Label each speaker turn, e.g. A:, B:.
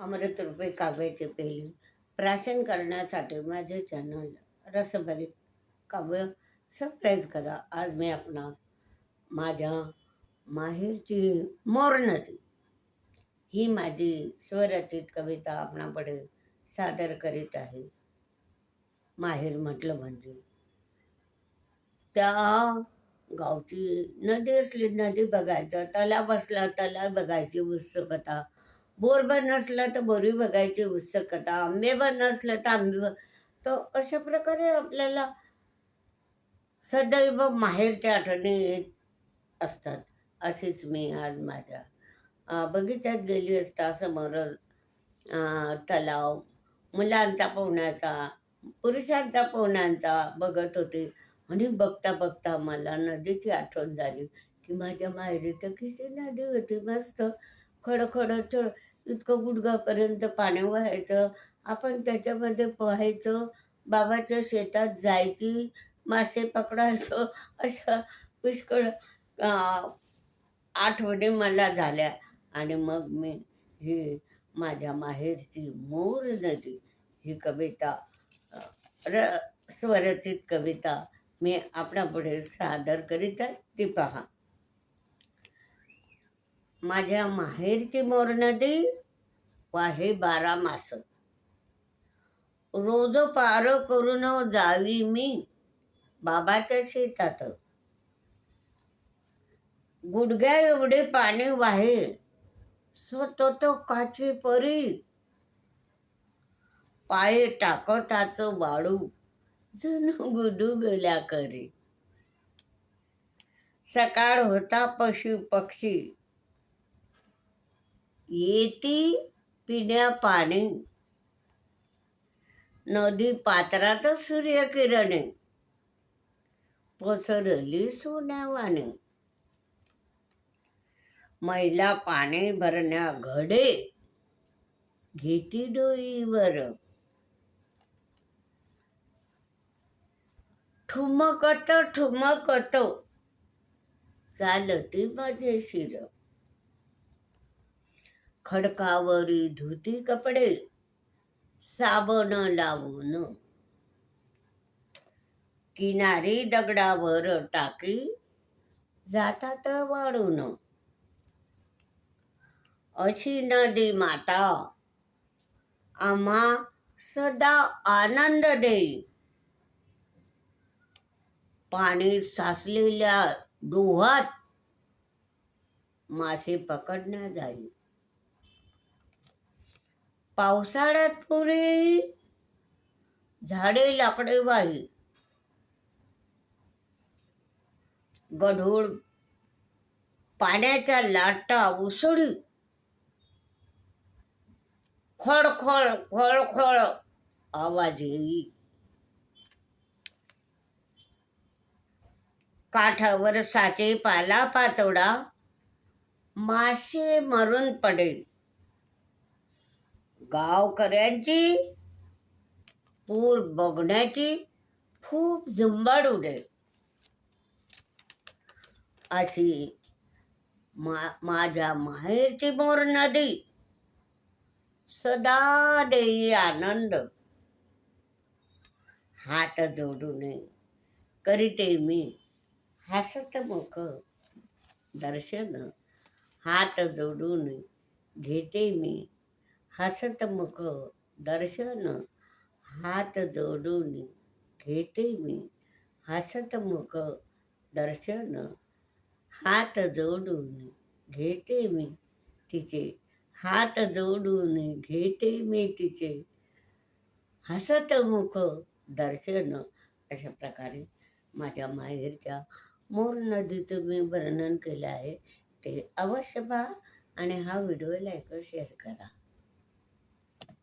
A: अमृत रुपये काव्याची पेली. प्राशन करण्यासाठी माझे चॅनल रसभरीत काव्य सबस्क्राईब करा. आज मी आपणा माझ्या माहेरची मोर नदी ही माझी स्वरचित कविता आपणापुढे सादर करीत आहे. माहेर म्हटलं म्हणजे त्या गावची नदी असली नदी बघायचं तलाव असला तलाव बघायची उत्सुकता बोरबन नसलं तर बोरी बघायची उत्सुकता. आंबेबन नसलं तर आंबे तर अशा प्रकारे आपल्याला सदैव माहेरच्या आठवणी येत असतात. अशीच मी आज माझ्या बगीच्यात गेली असता समोर तलाव. मुलांचा पोहण्याचा पुरुषांचा पोहण्याचा बघत होते. आणि बघता बघता मला नदीची आठवण झाली की माझ्या माहेरी तर किती नदी होती मस्त. खडखड चढ इतकं गुडघापर्यंत पाणी व्हायचं. आपण त्याच्यामध्ये पोहायचं. बाबाच्या शेतात जायची. मासे पकडायचं. अशा पुष्कळ आठवणी मला झाल्या. आणि मग मी ही माझ्या माहेरची मोर नदी ही कविता र स्वरचित कविता मी आपणापुढे सादर करीत आहे. ती पहा. माझ्या माहेरची मोर नदी वाहे बारा मास. रोज पार करून जावी मी बाबाच्या शेतात. गुडघ्या एवढे पाणी वाहे सतत काचे परी. पाय टाकताच वाळू जण गुदू गेल्या करी सकाळ होता पशु पक्षी. येती पिण्या पाणी नदी पात्रात सूर्यकिरणे. पसरली सोन्यावाने मैला पाणी भरण्या घडे. घेती डोईवर. ठुमकत ठुमकत. चालती माझे शिर. खडकावरी धुती कपडे साबण लावून किनारी दगडावर टाकी जातात वाढून अशी नदी माता आम्हा सदा आनंद देई पाणी साचलेल्या डोहात मासे पकडण्या जाई. पावसाळ्यात पुरी झाडे लाकडे वाही गढूळ पाण्याच्या लाटा उसळी. खळखळ खळखळ आवाज येई. काठावर साचे पाला पाचोडा मासे मरून पडेल गावकऱ्यांची पूर बघण्याची खूप झुंबाड उडे. अशी मा माझ्या माहेरची मोर नदी. सदा देई आनंद. हात जोडून करीते मी हसत मुख दर्शन. हात जोडून घेते मी हसत मुख दर्शन हात जोडून घेते मी. हसत मुख दर्शन हात जोडून घेते मी तिचे. हात जोडून घेते मी तिचे. हसत मुख दर्शन अशा प्रकारे माझ्या माहेरच्या मोर नदीचं मी वर्णन केलं आहे. ते अवश्य पहा आणि हा व्हिडिओ लाईक शेअर करा.